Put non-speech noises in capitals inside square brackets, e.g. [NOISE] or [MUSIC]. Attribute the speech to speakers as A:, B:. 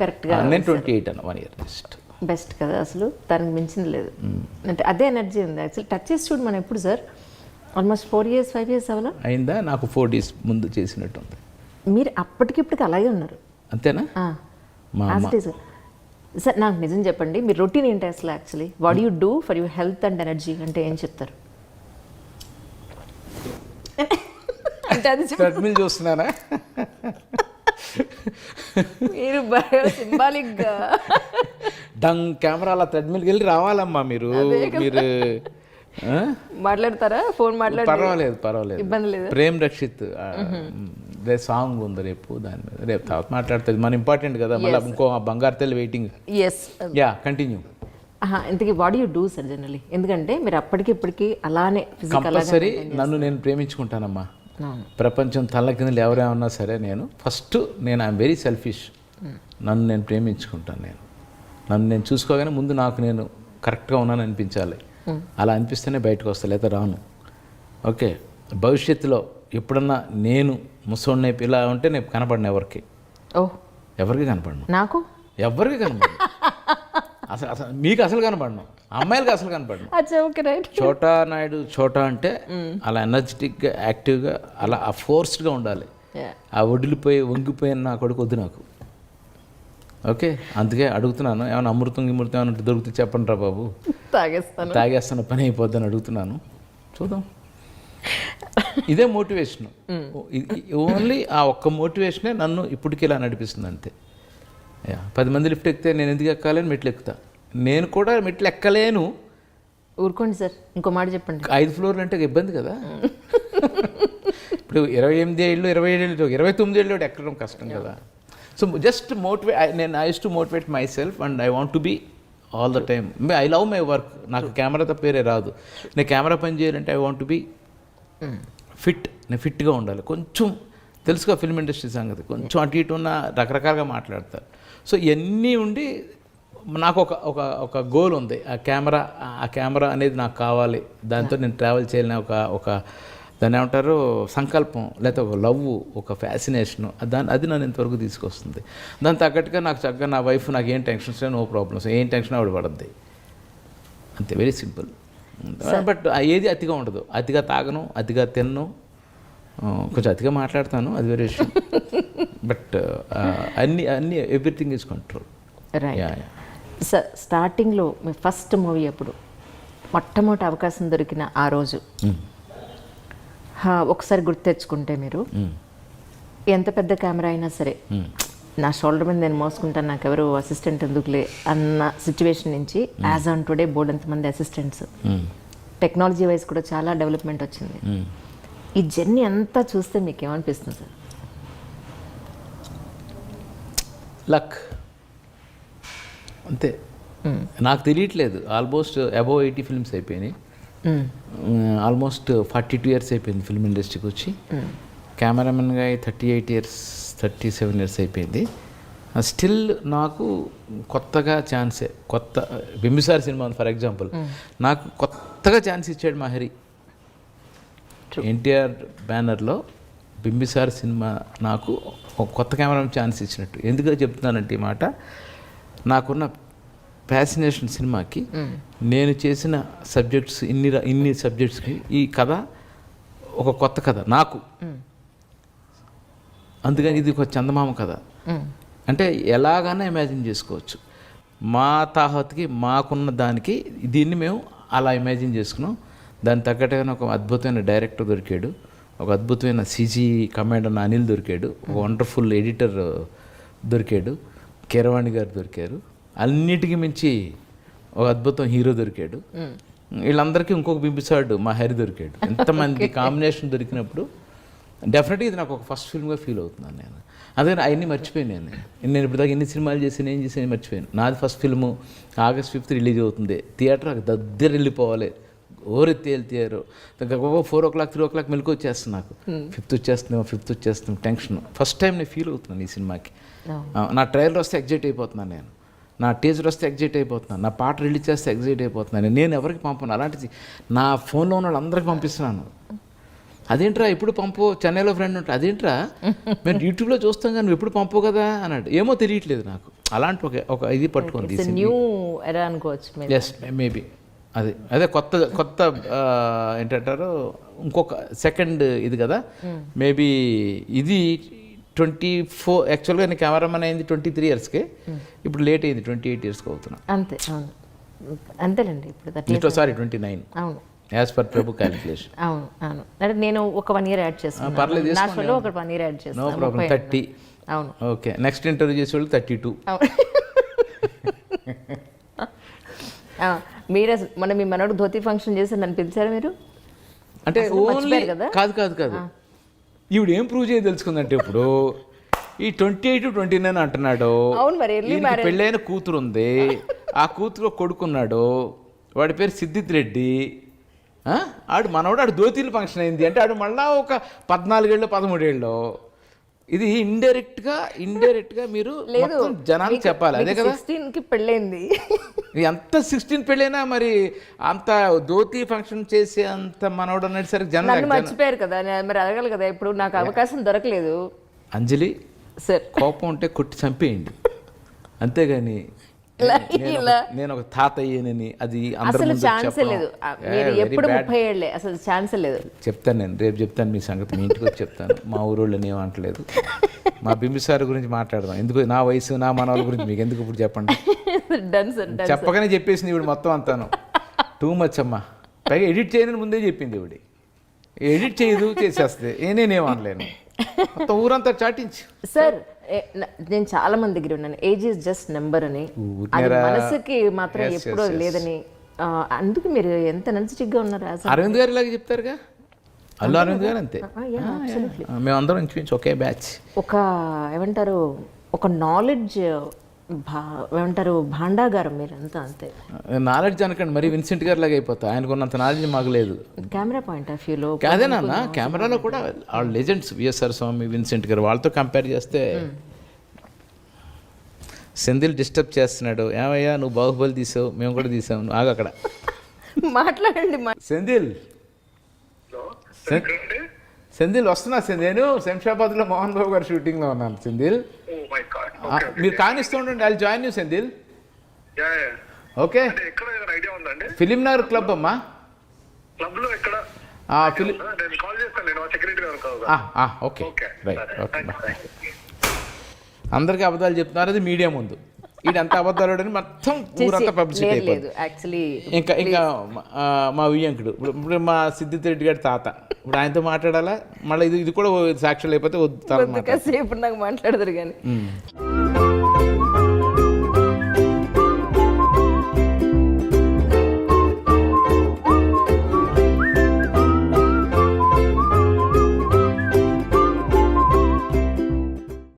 A: కరెక్ట్గా
B: నేను twenty eight అన్న వన్ ఇయర్ జస్ట్
A: బెస్ట్ కదా అసలు? దానికి మించింది లేదు. అంటే అదే ఎనర్జీ ఉంది. యాక్చువల్ టచ్ చేసి చూడు మనం ఎప్పుడు sir? Almost four years five years అవ్వాలా?
B: అయిందా? నాకు ఫోర్ డేస్ ముందు చేసినట్టు ఉంది.
A: మీరు అప్పటికిప్పటికి అలాగే ఉన్నారు.
B: అంతేనా?
A: సార్ నాకు నిజం చెప్పండి మీ రొటీన్ ఏంటి అసలు actually? What you do for your health and energy అంటే ఏం చెప్తారు? అంటే అది
B: చూస్తున్నారా
A: మీరు బాగా సింబాలిక్గా
B: డంగ్ కెమెరా అలా థ్రెడ్మిల్కి వెళ్ళి రావాలమ్మా మీరు. మీరు?
A: మాట్లాడతారా? ఫోన్ మాట్లాడి.
B: పర్వాలేదు పర్వాలేదు.
A: ఇబ్బంది లేదు?
B: ప్రేమ్ రక్షిత్ రే సాంగ్ ఉంది రేపు దాని మీద. రేపు తర్వాత మాట్లాడుతుంది. మన ఇంపార్టెంట్ కదా మళ్ళీ ఇంకో బంగారు తెల్లి వెయిటింగ్
A: ఎస్
B: యా కంటిన్యూ
A: ఇంతకీ what you do sir generally ఎందుకంటే మీరు అప్పటికి ఇప్పటికి అలానే
B: కంపల్సరీ నన్ను నేను ప్రేమించుకుంటానమ్మా. ప్రపంచం తల్ల కింద ఎవరేమన్నా సరే నేను ఫస్ట్ నేను ఐఎమ్ వెరీ సెల్ఫిష్. నన్ను నేను ప్రేమించుకుంటాను నేను. నన్ను నేను చూసుకోగానే ముందు నాకు నేను కరెక్ట్గా ఉన్నాను అనిపించాలి. అలా అనిపిస్తేనే బయటకు వస్తా లేదా రాను. ఓకే. భవిష్యత్తులో ఎప్పుడన్నా నేను ముసోడిని ఇలా ఉంటే నేను కనపడను ఎవరికి.
A: ఓ
B: ఎవరికి కనపడను?
A: నాకు?
B: ఎవరికి కనపడను? అసలు అసలు మీకు అసలు కనపడను. అమ్మాయిలకి అసలు కనపడను.
A: Okay right.
B: చోటా నాయుడు చోటా అంటే అలా ఎనర్జెటిక్గా యాక్టివ్గా అలా ఆ ఫోర్స్డ్గా ఉండాలి. ఆ వడిలిపోయి వంగిపోయిన నా కొడుకు వద్దు నాకు. ఓకే? అందుకే అడుగుతున్నాను. ఏమైనా అమృతం గిమృతం ఏమైనా దొరికితే చెప్పండి రా బాబు.
A: తాగేస్తాను.
B: తాగేస్తున్న పని అయిపోద్దని అడుగుతున్నాను. చూద్దాం. ఇదే మోటివేషన్. ఓన్లీ ఆ ఒక్క మోటివేషనే నన్ను ఇప్పటికి ఇలా నడిపిస్తుంది అంతే. పది మంది లిఫ్ట్ ఎక్కితే నేను ఎందుకు ఎక్కాలి అని మెట్లు ఎక్కుతా. నేను కూడా మెట్లు ఎక్కలేను.
A: ఊరుకోండి సార్. ఇంకో మాట చెప్పండి.
B: ఐదు ఫ్లోర్లు అంటే ఇబ్బంది కదా. [LAUGHS] ఇప్పుడు ఇరవై ఎనిమిది ఏళ్ళు ఇరవై ఏళ్ళు ఇరవై తొమ్మిది ఏళ్ళు ఎక్కడం కష్టం కదా. సో జస్ట్ మోటివేట్ నేను I to motivate myself and I want to be all the time I love my work నాకు కెమెరా తప్ప వేరే రాదు. నేను కెమెరా పని చేయాలంటే I want to be fit నేను ఫిట్గా ఉండాలి. కొంచెం తెలుసుకో ఫిల్మ్ ఇండస్ట్రీ సంగతి. కొంచెం అటు ఇటు ఉన్న రకరకాలుగా మాట్లాడతారు. సో ఇవన్నీ ఉండి నాకు ఒక ఒక ఒక గోల్ ఉంది. ఆ కెమెరా ఆ కెమెరా అనేది నాకు కావాలి. దాంతో నేను ట్రావెల్ చేయాలని ఒక ఒక దాన్ని ఏమంటారు సంకల్పం లేకపోతే ఒక లవ్ ఒక ఫ్యాసినేషన్ దాని అది నన్ను ఇంతవరకు తీసుకొస్తుంది. దాని తగ్గట్టుగా నాకు చక్కగా నా వైఫ్ నాకు ఏం టెన్షన్స్ నో ప్రాబ్లమ్స్ ఏం టెన్షన్ ఆవిడ పడద్ది అంతే వెరీ సింపుల్ బట్ ఏది అతిగా ఉండదు. అతిగా తాగను అతిగా తిన్ను కొంచెం అతిగా మాట్లాడతాను అది వేరే విషయం. [LAUGHS] బట్ అన్ని అన్ని everything is control.
A: Right sir స్టార్టింగ్లో మీ ఫస్ట్ మూవీ అప్పుడు మొట్టమొదటి అవకాశం దొరికిన ఆ రోజు. హా, ఒకసారి గుర్తు తెచ్చుకుంటే మీరు. ఎంత పెద్ద కెమెరా అయినా సరే. నా షోల్డర్ మీద నేను మోసుకుంటాను నాకు ఎవరు అసిస్టెంట్ ఎందుకులే అన్న సిచ్యువేషన్ నుంచి యాజ్ ఆన్ టుడే బోర్డు ఎంతమంది అసిస్టెంట్స్. టెక్నాలజీ వైజ్ కూడా చాలా డెవలప్మెంట్ వచ్చింది. ఈ జర్నీ అంతా చూస్తే మీకు ఏమనిపిస్తుంది సార్?
B: లక్. అంతే. నాకు తెలియట్లేదు. ఆల్మోస్ట్ అబౌవ్ ఎయిటీ ఫిల్మ్స్ అయిపోయినాయి. ఆల్మోస్ట్ ఫార్టీ టూ ఇయర్స్ అయిపోయింది ఫిల్మ్ ఇండస్ట్రీకి వచ్చి. కెమెరామెన్గా thirty eight years thirty seven years అయిపోయింది. స్టిల్ నాకు కొత్తగా ఛాన్సే కొత్త బింబిసార్ సినిమా ఫర్ ఎగ్జాంపుల్. నాకు కొత్తగా ఛాన్స్ ఇచ్చాడు మా హరి ఎన్టీఆర్ బ్యానర్లో బింబిసార్ సినిమా నాకు ఒక కొత్త కెమెరా ఛాన్స్ ఇచ్చినట్టు. ఎందుకు చెప్తున్నానంటే ఈ మాట నాకున్న ఫ్యాసినేషన్ సినిమాకి నేను చేసిన సబ్జెక్ట్స్ ఇన్ని ఇన్ని సబ్జెక్ట్స్కి ఈ కథ ఒక కొత్త కథ నాకు. అందుకని ఇది ఒక చందమామ కథ. అంటే ఎలాగైనా ఇమాజిన్ చేసుకోవచ్చు. మా తాహత్కి మాకున్న దానికి దీన్ని మేము అలా ఇమాజిన్ చేసుకున్నాం. దాని తగ్గట్టుగానే ఒక అద్భుతమైన డైరెక్టర్ దొరికాడు. ఒక అద్భుతమైన సీజీ కమాండర్ అనిల్ దొరికాడు. ఒక వండర్ఫుల్ ఎడిటర్ దొరికాడు. కీరవాణి గారు దొరికారు. అన్నిటికీ మించి ఒక అద్భుతం హీరో దొరికాడు. వీళ్ళందరికీ ఇంకొక బింబిసాడు మా హరి దొరికాడు. ఎంతమంది [LAUGHS] కాంబినేషన్ దొరికినప్పుడు డెఫినెట్గా ఇది నాకు ఒక ఫస్ట్ ఫిల్మ్గా ఫీల్ అవుతున్నాను నేను. అదే అవన్నీ మర్చిపోయాను నేను. నేను ఇప్పుడు దాకా ఎన్ని సినిమాలు చేసాను ఏం చేసాను మర్చిపోయాను. నాది first film August fifth release అవుతుంది. థియేటర్ దగ్గర వెళ్ళిపోవాలి ఓరెత్తి వెళ్తారు four o'clock three o'clock మెలకు వచ్చేస్తుంది నాకు. ఫిఫ్త్ వచ్చేస్తుందేమో ఫిఫ్త్ వచ్చేస్తుంది టెన్షన్. ఫస్ట్ టైం నేను ఫీల్ అవుతున్నాను ఈ సినిమాకి. ఆ, నా ట్రైలర్ వస్తే ఎగ్జైట్ అయిపోతున్నాను నేను. నా టీజర్ వస్తే ఎగ్జైట్ అయిపోతున్నాను. నా పాట రిలీజ్ చేస్తే ఎగ్జైట్ అయిపోతున్నాను. నేను ఎవరికి పంపను? అలాంటిది నా ఫోన్లో ఉన్న వాళ్ళందరికీ పంపిస్తున్నాను. అదేంట్రా ఎప్పుడు పంపు? చెన్నైలో ఫ్రెండ్ ఉంటా అదేంట్రా? మేము యూట్యూబ్లో చూస్తాం కానీ నువ్వు ఎప్పుడు పంపు కదా? అన్నాడు. ఏమో తెలియట్లేదు నాకు. అలాంటి ఒక ఒక ఇది
A: మీరు
B: ఎస్ మేబీ అదే అదే కొత్త కొత్త ఏంటంటారు? ఇంకొక సెకండ్ ఇది కదా? మేబీ ఇది ట్వంటీ ఫోర్ యాక్చువల్గా నేను కెమెరామెన్ అయింది ట్వంటీ త్రీ ఇయర్స్కి ఇప్పుడు లేట్ అయింది ట్వంటీ ఎయిట్ ఇయర్స్కి అవుతున్నా.
A: అంతే అవును. అంతేలేండి ఇప్పుడు
B: సారీ ట్వంటీ నైన్
A: అవును.
B: యాజ్ పర్ ప్రభు క్యాలిక్యులేషన్
A: అవును అవును. అంటే నేను ఒక వన్ ఇయర్ యాడ్ చేస్తాను
B: పర్లేదు,
A: నా షోలో ఒక వన్ ఇయర్ యాడ్
B: నో
A: చేస్తాను
B: ప్రాబ్లం థర్టీ
A: అవును
B: ఓకే నెక్స్ట్ ఇంటర్వ్యూ చేసే వాళ్ళు థర్టీ టూ
A: అవును. [LAUGHS] [LAUGHS] మీరే మొన్న మీ మనోడు ధోతి ఫంక్షన్ చేసి నన్ను పిలిచారా మీరు?
B: అంటే ఓన్లీ
A: కదా?
B: కాదు కాదు ఈవిడ ఏం ప్రూవ్ చేయ తెలుసుకుందంటే ఇప్పుడు ఈ ట్వంటీ ఎయిట్ ట్వంటీ నైన్ అంటున్నాడు పెళ్ళైన కూతురు ఉంది ఆ కూతురు కొడుకున్నాడు. వాడి పేరు సిద్ధిత్ రెడ్డి? ఆడు మనవాడు ఆడు దోతీలు ఫంక్షన్ అయింది. అంటే ఆడు మళ్ళా ఒక పద్నాలుగేళ్ళు పదమూడేళ్ళు. ఇది ఇండైరెక్ట్గా ఇండైరెక్ట్గా మీరు [LAUGHS] జనానికి చెప్పాలి. అదే కదా?
A: సిక్స్టీన్కి పెళ్ళైంది. [LAUGHS]
B: ఎంత సిక్స్టీన్ పెళ్ళైనా మరి అంత ధోతి ఫంక్షన్ చేసే అంత మనోడు అనేసరికి జనం
A: నన్ను మర్చిపోయారు కదా మరి అడగాలి కదా ఇప్పుడు నాకు అవకాశం దొరకలేదు.
B: అంజలి
A: సార్.
B: కోపం ఉంటే కొట్టి చంపేయండి. [LAUGHS] అంతేగాని నేను ఒక- నేను ఒక తాతయ్యనని అది
A: అసలు ఛాన్సే. లేదు. మీరు ఎప్పుడు. ముప్పై ఏళ్ళే అసలు ఛాన్సే లేదు.
B: చెప్తాను నేను రేపు చెప్తాను మీ సంగతి మీ ఇంటికి వచ్చి చెప్తాను. మా ఊరోళ్ళని ఏం అంటలేదు మా బింబిసార్ గురించి మాట్లాడదాం. ఎందుకు నా వయసు నా మనవాళ్ళ గురించి మీకు ఎందుకు ఇప్పుడు చెప్పండి?
A: డన్ సార్
B: చెప్పగానే చెప్పేసింది ఇవిడు మొత్తం అంతాను. టూ మచ్ అమ్మా. పైగా ఎడిట్ చేయనని ముందే చెప్పింది ఇవిడి ఎడిట్ చేయదు చేసేస్తే. ఏ నేనేం అనలేను. మొత్తం ఊరంతా చాటించు.
A: సార్ నేను చాలా మంది దగ్గర ఉన్నాను. ఏజ్ ఇస్ జస్ట్ నెంబర్ అని. అది? మనసుకి మాత్రం ఎప్పుడూ. లేదని. అందుకు మీరు ఎంత నన్సిటిక్గా ఉన్నారు
B: అరవింద్ గారు ఇలాగ చెప్తారుగా? అల్లు అరవింద్ గారు అంతే. మేమందరం ఇంచుమించు ఒకే బ్యాచ్
A: ఒక ఏమంటారు ఒక నాలెడ్జ్ భా ఏమంటారు భాండాగారం మీరంతా అంతే.
B: నాలెడ్జ్ అనకండి మరి విన్సెంట్ గారు లాగా అయిపోతా. ఆయనకు ఉన్నంత నాలెడ్జ్ మాకు లేదు.
A: కెమెరా పాయింట్ ఆఫ్ వ్యూలో
B: అదే నాన్న కెమెరాలో కూడా ఆ లెజెండ్స్ విఎస్ఆర్ స్వామి విన్సెంట్ గారు వాళ్ళతో కంపేర్ చేస్తే సెంధిల్ డిస్టర్బ్ చేస్తున్నాడు. ఏమయ్యా నువ్వు బాహుబలి తీసావు మేము కూడా తీసావు నువ్వు ఆగు అక్కడ. [LAUGHS]
A: మాట్లాడండి మా
B: సెంధిల్ సెంధిల్ వస్తున్నా సెంధిల్ నేను శంషాబాద్లో మోహన్ బాబు గారి షూటింగ్లో ఉన్నాను సెంధిల్
C: ఓ మై గాడ్
B: ఆ, మీరు కానిస్తూ ఉండండి I join you
C: yeah
B: okay
C: అంటే ఎక్కడ ఏదైనా ఐడియా ఉందండి
B: ఫిలిం నగర్ క్లబ్ అమ్మా.
C: క్లబ్లో ఎక్కడ?
B: ఆ, ఫిలిం
C: ఉందా? నేను కాల్ చేస్తాను నేను సెక్రటరీ గారు కాదు
B: ఆ, ఆ, ఓకే
C: ఓకే
B: రైట్ ఓకే బా. అందరికీ అబద్ధాలు చెప్తున్నారు అది మీడియా ముందు. ఇదంతా అబద్ధాలు అని మొత్తం ఊరంతా పబ్లిసిటీ అయిపోయింది.
A: లేదు యాక్చువల్లీ
B: ఇంకా ఇంకా మా వియ్యంకుడు ఇప్పుడు మా సిద్ధిత్ రెడ్డి గారి తాత ఇప్పుడు ఆయనతో మాట్లాడాలా? మళ్ళీ ఇది ఇది కూడా సాక్షులు అయిపోతే వద్దు తర్వాత మాట్లాడతాం.
A: కాసేపు నాకు మాట్లాడదురు కానీ.